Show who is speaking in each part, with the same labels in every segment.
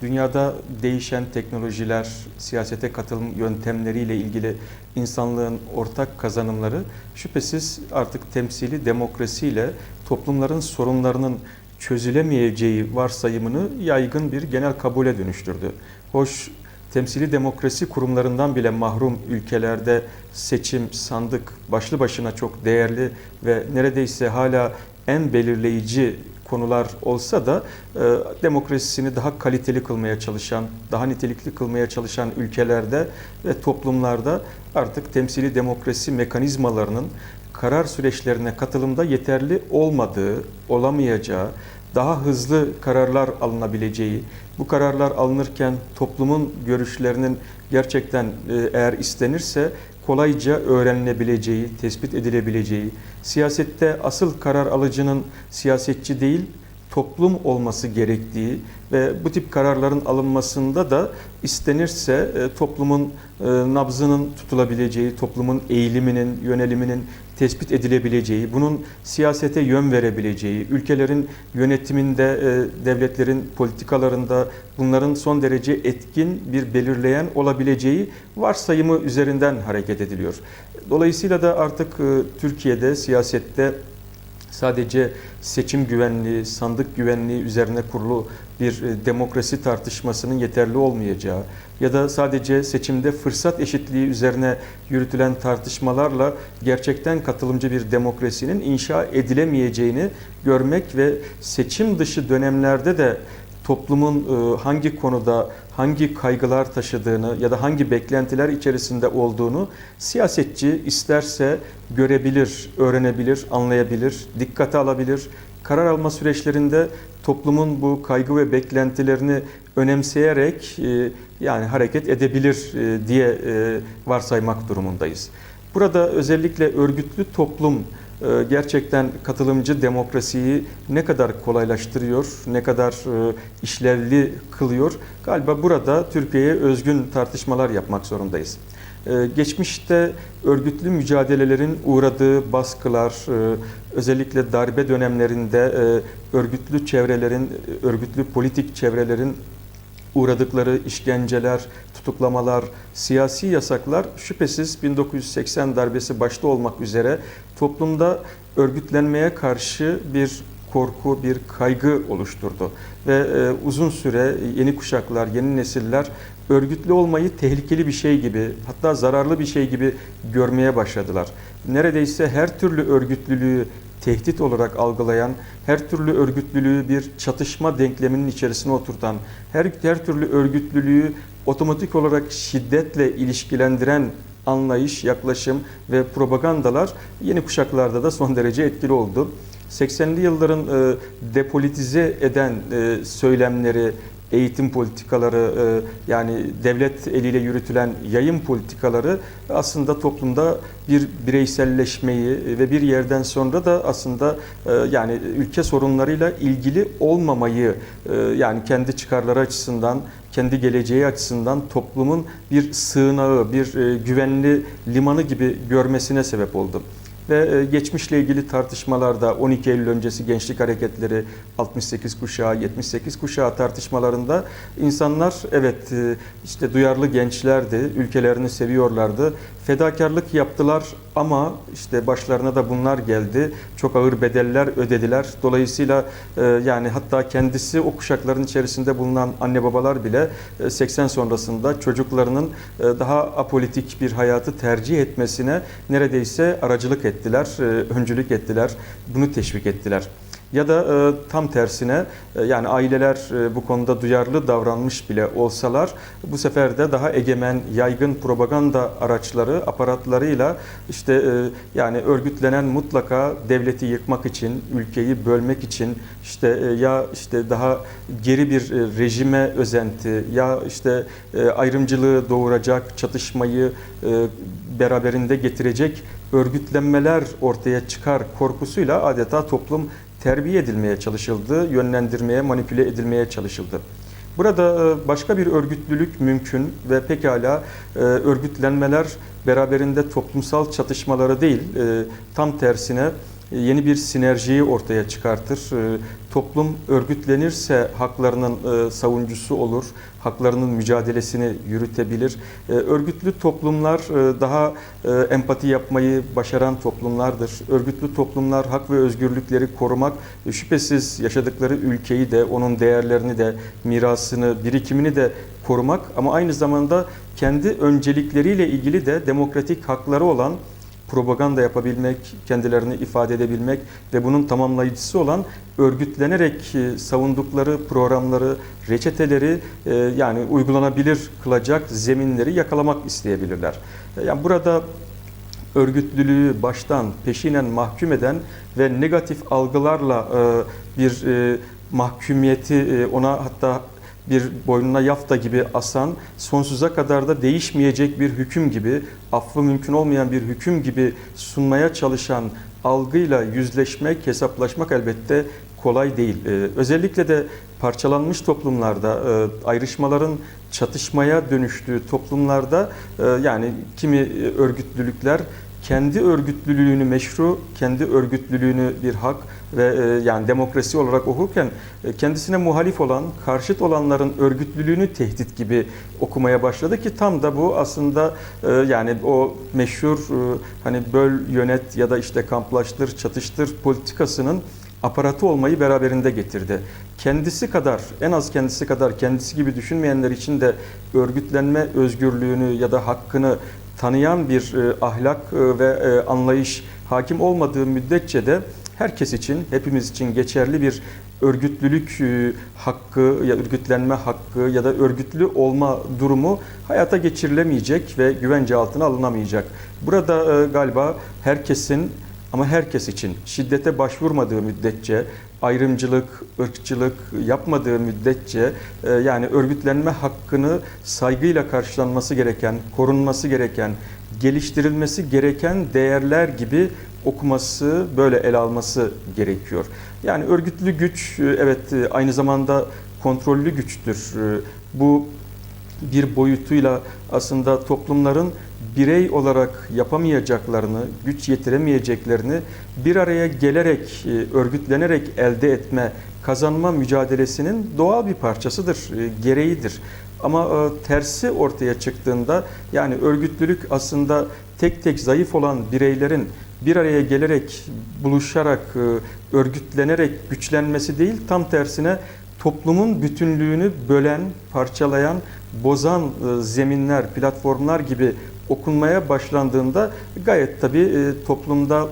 Speaker 1: dünyada değişen teknolojiler, siyasete katılım yöntemleriyle ilgili insanlığın ortak kazanımları şüphesiz artık temsili demokrasiyle toplumların sorunlarının çözülemeyeceği varsayımını yaygın bir genel kabule dönüştürdü. Hoş temsili demokrasi kurumlarından bile mahrum ülkelerde seçim, sandık başlı başına çok değerli ve neredeyse hala en belirleyici konular olsa da e, demokrasisini daha kaliteli kılmaya çalışan, daha nitelikli kılmaya çalışan ülkelerde ve toplumlarda artık temsili demokrasi mekanizmalarının karar süreçlerine katılımda yeterli olmadığı, olamayacağı, daha hızlı kararlar alınabileceği, bu kararlar alınırken toplumun görüşlerinin gerçekten e, eğer istenirse kolayca öğrenilebileceği, tespit edilebileceği, siyasette asıl karar alıcının siyasetçi değil, toplum olması gerektiği ve bu tip kararların alınmasında da istenirse e, toplumun e, nabzının tutulabileceği, toplumun eğiliminin, yöneliminin tespit edilebileceği, bunun siyasete yön verebileceği, ülkelerin yönetiminde, e, devletlerin politikalarında bunların son derece etkin bir belirleyen olabileceği varsayımı üzerinden hareket ediliyor. Dolayısıyla da artık Türkiye'de siyasette sadece seçim güvenliği, sandık güvenliği üzerine kurulu bir e, demokrasi tartışmasının yeterli olmayacağı ya da sadece seçimde fırsat eşitliği üzerine yürütülen tartışmalarla gerçekten katılımcı bir demokrasinin inşa edilemeyeceğini görmek ve seçim dışı dönemlerde de toplumun e, hangi konuda hangi kaygılar taşıdığını ya da hangi beklentiler içerisinde olduğunu siyasetçi isterse görebilir, öğrenebilir, anlayabilir, dikkate alabilir. Karar alma süreçlerinde toplumun bu kaygı ve beklentilerini önemseyerek e, yani hareket edebilir e, diye varsaymak durumundayız. Burada özellikle örgütlü toplum gerçekten katılımcı demokrasiyi ne kadar kolaylaştırıyor, ne kadar e, işlevli kılıyor. Galiba burada Türkiye'ye özgün tartışmalar yapmak zorundayız. E, geçmişte örgütlü mücadelelerin uğradığı baskılar, özellikle darbe dönemlerinde örgütlü çevrelerin, örgütlü politik çevrelerin uğradıkları işkenceler, tutuklamalar, siyasi yasaklar şüphesiz 1980 darbesi başta olmak üzere toplumda örgütlenmeye karşı bir korku, bir kaygı oluşturdu. Ve e, uzun süre yeni kuşaklar, yeni nesiller örgütlü olmayı tehlikeli bir şey gibi, hatta zararlı bir şey gibi görmeye başladılar. Neredeyse her türlü örgütlülüğü tehdit olarak algılayan, her türlü örgütlülüğü bir çatışma denkleminin içerisine oturtan, her, her türlü örgütlülüğü otomatik olarak şiddetle ilişkilendiren anlayış, yaklaşım ve propagandalar yeni kuşaklarda da son derece etkili oldu. 80'li yılların e, depolitize eden e, söylemleri, eğitim politikaları e, yani devlet eliyle yürütülen yayın politikaları aslında toplumda bir bireyselleşmeyi ve bir yerden sonra da aslında e, yani ülke sorunlarıyla ilgili olmamayı e, yani kendi çıkarları açısından kendi geleceği açısından toplumun bir sığınağı, bir güvenli limanı gibi görmesine sebep oldu ve e, geçmişle ilgili tartışmalarda 12 Eylül öncesi gençlik hareketleri 68 kuşağı 78 kuşağı tartışmalarında insanlar evet e, işte duyarlı gençlerdi, ülkelerini seviyorlardı, fedakarlık yaptılar ama işte başlarına da bunlar geldi. Çok ağır bedeller ödediler. Dolayısıyla e, yani hatta kendisi o kuşakların içerisinde bulunan anne babalar bile 80 sonrasında çocuklarının daha apolitik bir hayatı tercih etmesine neredeyse aracılık etti ettiler, e, öncülük ettiler, bunu teşvik ettiler. Ya da e, tam tersine e, yani aileler bu konuda duyarlı davranmış bile olsalar bu sefer de daha egemen, yaygın propaganda araçları, aparatlarıyla işte yani örgütlenen mutlaka devleti yıkmak için, ülkeyi bölmek için işte ya işte daha geri bir rejime özenti ya işte ayrımcılığı doğuracak, çatışmayı beraberinde getirecek örgütlenmeler ortaya çıkar korkusuyla adeta toplum terbiye edilmeye çalışıldı, yönlendirmeye, manipüle edilmeye çalışıldı. Burada e, başka bir örgütlülük mümkün ve pekala e, örgütlenmeler beraberinde toplumsal çatışmaları değil, e, tam tersine yeni bir sinerjiyi ortaya çıkartır. E, Toplum örgütlenirse haklarının e, savuncusu olur, haklarının mücadelesini yürütebilir. E, Örgütlü toplumlar e, daha e, empati yapmayı başaran toplumlardır. Örgütlü toplumlar hak ve özgürlükleri korumak şüphesiz yaşadıkları ülkeyi de, onun değerlerini de, mirasını, birikimini de korumak ama aynı zamanda kendi öncelikleriyle ilgili de demokratik hakları olan propaganda yapabilmek, kendilerini ifade edebilmek ve bunun tamamlayıcısı olan örgütlenerek e, savundukları programları, reçeteleri e, yani uygulanabilir kılacak zeminleri yakalamak isteyebilirler. E, Yani burada örgütlülüğü baştan peşinen mahkum eden ve negatif algılarla bir mahkumiyeti ona hatta bir boynuna yafta gibi asan, sonsuza kadar da değişmeyecek bir hüküm gibi, affı mümkün olmayan bir hüküm gibi sunmaya çalışan algıyla yüzleşmek, hesaplaşmak elbette kolay değil. Ee, özellikle de parçalanmış toplumlarda, e, ayrışmaların çatışmaya dönüştüğü toplumlarda e, yani kimi örgütlülükler kendi örgütlülüğünü meşru, kendi örgütlülüğünü bir hak ve e, yani demokrasi olarak okurken e, kendisine muhalif olan, karşıt olanların örgütlülüğünü tehdit gibi okumaya başladı ki tam da bu aslında e, yani o meşhur hani böl yönet ya da işte kamplaştır, çatıştır politikasının aparatı olmayı beraberinde getirdi. Kendisi kadar, en az kendisi kadar kendisi gibi düşünmeyenler için de örgütlenme özgürlüğünü ya da hakkını tanıyan bir e, ahlak e, ve e, anlayış hakim olmadığı müddetçe de herkes için, hepimiz için geçerli bir örgütlülük e, hakkı ya örgütlenme hakkı ya da örgütlü olma durumu hayata geçirilemeyecek ve güvence altına alınamayacak. Burada e, galiba herkesin ama herkes için şiddete başvurmadığı müddetçe, ayrımcılık, ırkçılık yapmadığı müddetçe e, yani örgütlenme hakkını saygıyla karşılanması gereken, korunması gereken, geliştirilmesi gereken değerler gibi okuması, böyle ele alması gerekiyor. Yani örgütlü güç e, evet e, aynı zamanda kontrollü güçtür. Bu bir boyutuyla aslında toplumların birey olarak yapamayacaklarını, güç yetiremeyeceklerini bir araya gelerek, e, örgütlenerek elde etme, kazanma mücadelesinin doğal bir parçasıdır, e, gereğidir. Ama e, tersi ortaya çıktığında yani örgütlülük aslında tek tek zayıf olan bireylerin bir araya gelerek, buluşarak, örgütlenerek güçlenmesi değil, tam tersine toplumun bütünlüğünü bölen, parçalayan, bozan zeminler, platformlar gibi okunmaya başlandığında gayet tabii e, toplumda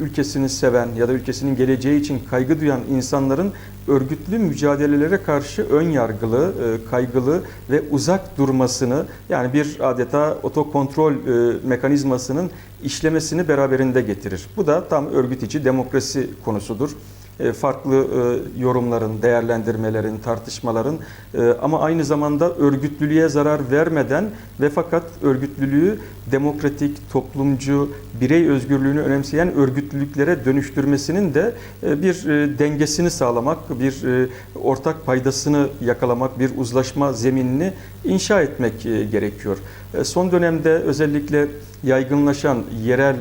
Speaker 1: ülkesini seven ya da ülkesinin geleceği için kaygı duyan insanların örgütlü mücadelelere karşı ön yargılı, e, kaygılı ve uzak durmasını yani bir adeta otokontrol e, mekanizmasının işlemesini beraberinde getirir. Bu da tam örgüt içi demokrasi konusudur farklı e, yorumların, değerlendirmelerin, tartışmaların e, ama aynı zamanda örgütlülüğe zarar vermeden ve fakat örgütlülüğü demokratik, toplumcu, birey özgürlüğünü önemseyen örgütlülüklere dönüştürmesinin de bir dengesini sağlamak, bir ortak paydasını yakalamak, bir uzlaşma zeminini inşa etmek gerekiyor. Son dönemde özellikle yaygınlaşan yerel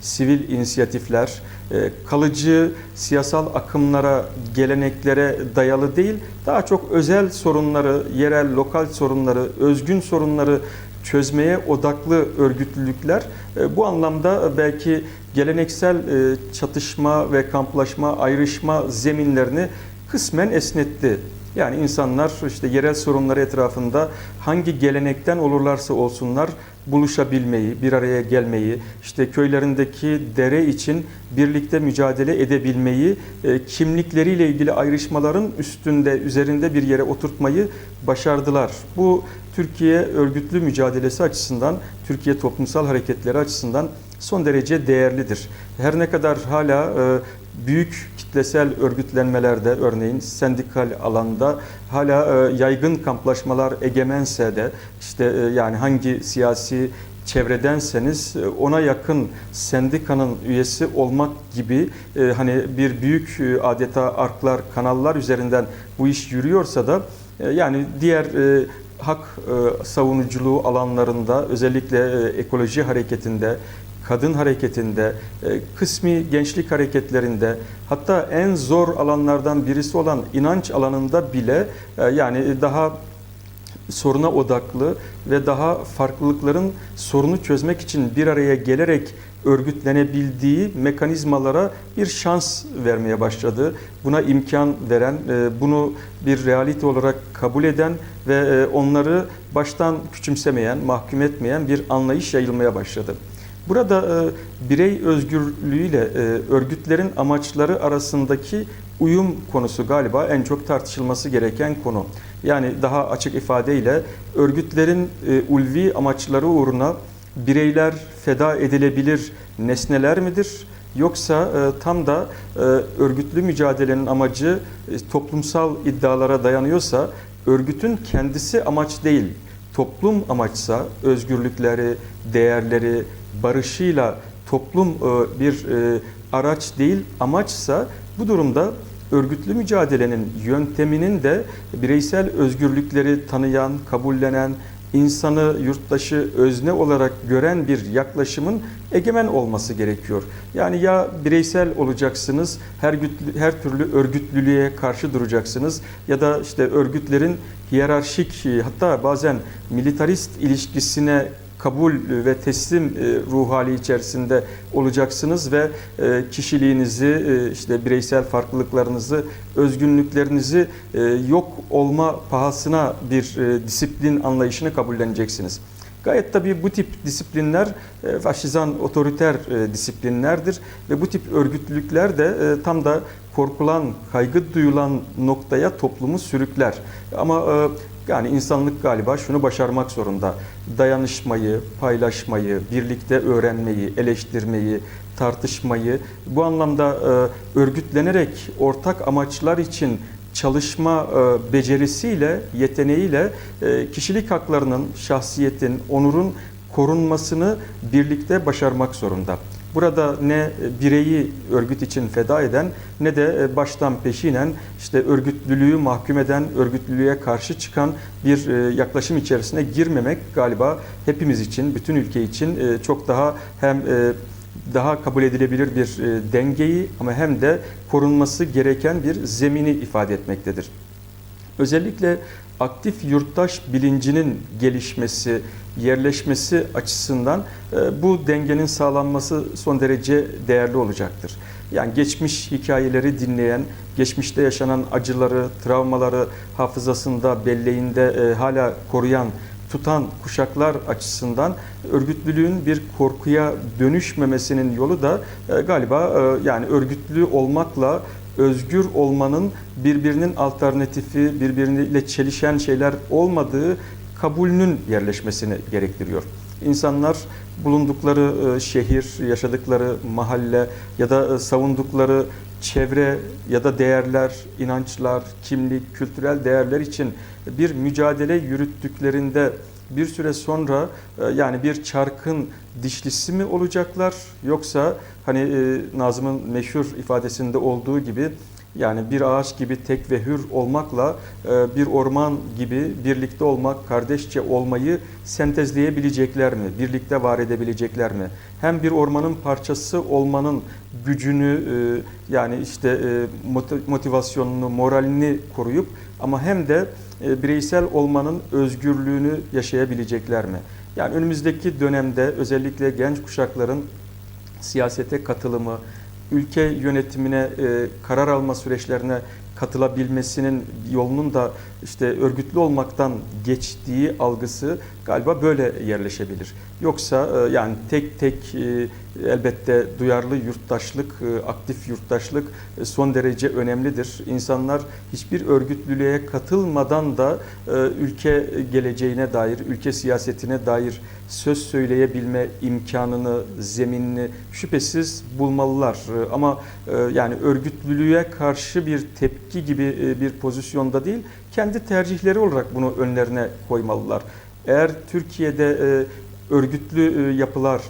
Speaker 1: sivil inisiyatifler, e, kalıcı siyasal akımlara, geleneklere dayalı değil, daha çok özel sorunları, yerel, lokal sorunları, özgün sorunları çözmeye odaklı örgütlülükler e, bu anlamda belki geleneksel e, çatışma ve kamplaşma, ayrışma zeminlerini kısmen esnetti. Yani insanlar işte yerel sorunları etrafında hangi gelenekten olurlarsa olsunlar buluşabilmeyi, bir araya gelmeyi, işte köylerindeki dere için birlikte mücadele edebilmeyi, e, kimlikleriyle ilgili ayrışmaların üstünde, üzerinde bir yere oturtmayı başardılar. Bu Türkiye örgütlü mücadelesi açısından, Türkiye toplumsal hareketleri açısından son derece değerlidir. Her ne kadar hala e, büyük kitlesel örgütlenmelerde örneğin sendikal alanda hala e, yaygın kamplaşmalar egemense de işte e, yani hangi siyasi çevredenseniz e, ona yakın sendikanın üyesi olmak gibi hani bir büyük adeta arklar, kanallar üzerinden bu iş yürüyorsa da yani diğer hak savunuculuğu alanlarında özellikle ekoloji hareketinde kadın hareketinde, e, kısmi gençlik hareketlerinde, hatta en zor alanlardan birisi olan inanç alanında bile e, yani daha soruna odaklı ve daha farklılıkların sorunu çözmek için bir araya gelerek örgütlenebildiği mekanizmalara bir şans vermeye başladı. Buna imkan veren, e, bunu bir realite olarak kabul eden ve onları baştan küçümsemeyen, mahkum etmeyen bir anlayış yayılmaya başladı. Burada e, birey özgürlüğüyle e, örgütlerin amaçları arasındaki uyum konusu galiba en çok tartışılması gereken konu. Yani daha açık ifadeyle örgütlerin e, ulvi amaçları uğruna bireyler feda edilebilir nesneler midir? Yoksa e, tam da e, örgütlü mücadelenin amacı e, toplumsal iddialara dayanıyorsa örgütün kendisi amaç değil, toplum amaçsa özgürlükleri, değerleri, barışıyla toplum e, bir e, araç değil amaçsa bu durumda örgütlü mücadelenin yönteminin de bireysel özgürlükleri tanıyan, kabullenen, insanı yurttaşı özne olarak gören bir yaklaşımın egemen olması gerekiyor. Yani ya bireysel olacaksınız, her, gütlü- her türlü örgütlülüğe karşı duracaksınız ya da işte örgütlerin hiyerarşik hatta bazen militarist ilişkisine kabul ve teslim e, ruh hali içerisinde olacaksınız ve e, kişiliğinizi, e, işte bireysel farklılıklarınızı, özgünlüklerinizi e, yok olma pahasına bir e, disiplin anlayışını kabulleneceksiniz. Gayet tabii bu tip disiplinler e, faşizan, otoriter e, disiplinlerdir ve bu tip örgütlülükler de e, tam da korkulan, kaygı duyulan noktaya toplumu sürükler. Ama e, yani insanlık galiba şunu başarmak zorunda. Dayanışmayı, paylaşmayı, birlikte öğrenmeyi, eleştirmeyi, tartışmayı bu anlamda e, örgütlenerek ortak amaçlar için çalışma e, becerisiyle, yeteneğiyle e, kişilik haklarının, şahsiyetin, onurun korunmasını birlikte başarmak zorunda. Burada ne bireyi örgüt için feda eden ne de e, baştan peşinen işte örgütlülüğü mahkum eden, örgütlülüğe karşı çıkan bir e, yaklaşım içerisine girmemek galiba hepimiz için, bütün ülke için e, çok daha hem e, daha kabul edilebilir bir e, dengeyi ama hem de korunması gereken bir zemini ifade etmektedir. Özellikle aktif yurttaş bilincinin gelişmesi, yerleşmesi açısından e, bu dengenin sağlanması son derece değerli olacaktır. Yani geçmiş hikayeleri dinleyen, geçmişte yaşanan acıları, travmaları hafızasında, belleğinde e, hala koruyan, tutan kuşaklar açısından örgütlülüğün bir korkuya dönüşmemesinin yolu da e, galiba yani örgütlü olmakla özgür olmanın birbirinin alternatifi, birbiriyle çelişen şeyler olmadığı kabulünün yerleşmesini gerektiriyor. İnsanlar bulundukları e, şehir, yaşadıkları mahalle ya da e, savundukları çevre ya da değerler, inançlar, kimlik, kültürel değerler için bir mücadele yürüttüklerinde bir süre sonra e, yani bir çarkın dişlisi mi olacaklar yoksa hani e, Nazım'ın meşhur ifadesinde olduğu gibi yani bir ağaç gibi tek ve hür olmakla e, bir orman gibi birlikte olmak, kardeşçe olmayı sentezleyebilecekler mi? Birlikte var edebilecekler mi? Hem bir ormanın parçası olmanın gücünü e, yani işte e, moti- motivasyonunu, moralini koruyup ama hem de bireysel olmanın özgürlüğünü yaşayabilecekler mi? Yani önümüzdeki dönemde özellikle genç kuşakların siyasete katılımı, ülke yönetimine, e, karar alma süreçlerine katılabilmesinin yolunun da işte örgütlü olmaktan geçtiği algısı galiba böyle yerleşebilir. Yoksa e, yani tek tek e, elbette duyarlı yurttaşlık, e, aktif yurttaşlık son derece önemlidir. İnsanlar hiçbir örgütlülüğe katılmadan da ülke geleceğine dair, ülke siyasetine dair söz söyleyebilme imkanını, zeminini şüphesiz bulmalılar. Ama yani örgütlülüğe karşı bir tepki gibi bir pozisyonda değil, kendi tercihleri olarak bunu önlerine koymalılar. Eğer Türkiye'de e, örgütlü e, yapılar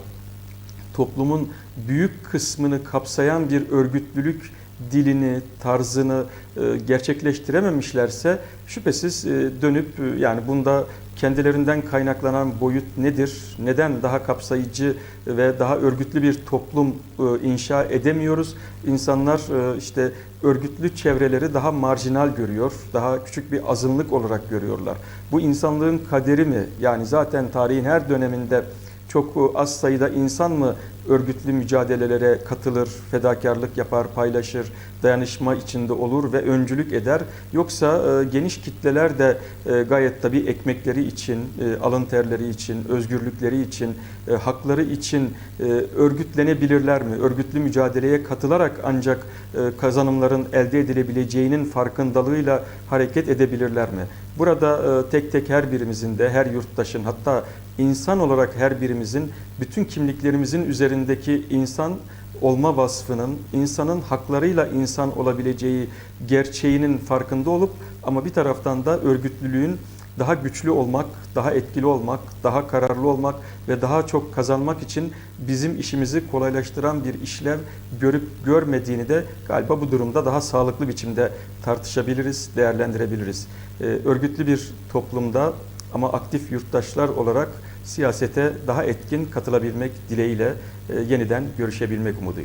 Speaker 1: toplumun büyük kısmını kapsayan bir örgütlülük dilini, tarzını e, gerçekleştirememişlerse şüphesiz e, dönüp e, yani bunda kendilerinden kaynaklanan boyut nedir? Neden daha kapsayıcı ve daha örgütlü bir toplum inşa edemiyoruz? İnsanlar işte örgütlü çevreleri daha marjinal görüyor, daha küçük bir azınlık olarak görüyorlar. Bu insanlığın kaderi mi? Yani zaten tarihin her döneminde çok az sayıda insan mı örgütlü mücadelelere katılır, fedakarlık yapar, paylaşır, dayanışma içinde olur ve öncülük eder. Yoksa e, geniş kitleler de e, gayet tabii ekmekleri için, e, alın terleri için, özgürlükleri için, e, hakları için e, örgütlenebilirler mi? Örgütlü mücadeleye katılarak ancak e, kazanımların elde edilebileceğinin farkındalığıyla hareket edebilirler mi? Burada e, tek tek her birimizin de, her yurttaşın hatta insan olarak her birimizin bütün kimliklerimizin üzerindeki insan olma vasfının, insanın haklarıyla insan olabileceği gerçeğinin farkında olup ama bir taraftan da örgütlülüğün daha güçlü olmak, daha etkili olmak, daha kararlı olmak ve daha çok kazanmak için bizim işimizi kolaylaştıran bir işlev görüp görmediğini de galiba bu durumda daha sağlıklı biçimde tartışabiliriz, değerlendirebiliriz. Ee, Örgütlü bir toplumda ama aktif yurttaşlar olarak siyasete daha etkin katılabilmek dileğiyle e, yeniden görüşebilmek umuduyla.